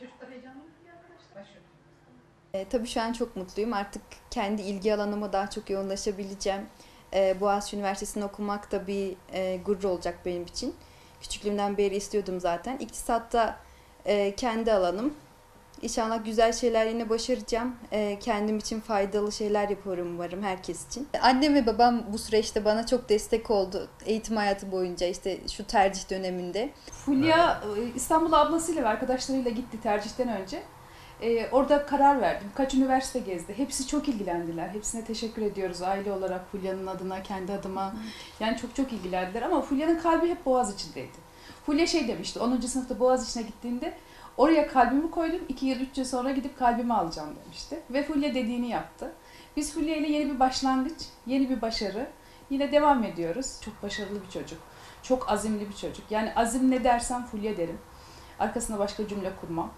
Çocuklar. E, tabii şu an çok mutluyum. Artık kendi ilgi alanıma daha çok yoğunlaşabileceğim. E, Boğaziçi Üniversitesi'ni okumak da bir e, gurur olacak benim için. Küçüklüğümden beri istiyordum zaten. İktisatta e, kendi alanım. İnşallah güzel şeyler yine başaracağım. E, kendim için faydalı şeyler yaparım umarım herkes için. Annem ve babam bu süreçte bana çok destek oldu. Eğitim hayatı boyunca işte şu tercih döneminde. Fulya e, İstanbul ablasıyla ve arkadaşlarıyla gitti tercihten önce. E, orada karar verdi. Birkaç üniversite gezdi. Hepsi çok ilgilendiler. Hepsine teşekkür ediyoruz aile olarak Fulya'nın adına, kendi adıma. Yani çok çok ilgilendiler ama Fulya'nın kalbi hep Boğaz içindeydi. Fulya şey demişti 10. sınıfta Boğaz içine gittiğinde oraya kalbimi koydum 2 yıl 3 yıl sonra gidip kalbimi alacağım demişti. Ve Fulya dediğini yaptı. Biz Fulya ile yeni bir başlangıç, yeni bir başarı. Yine devam ediyoruz. Çok başarılı bir çocuk. Çok azimli bir çocuk. Yani azim ne dersem Fulya derim. Arkasına başka cümle kurmam.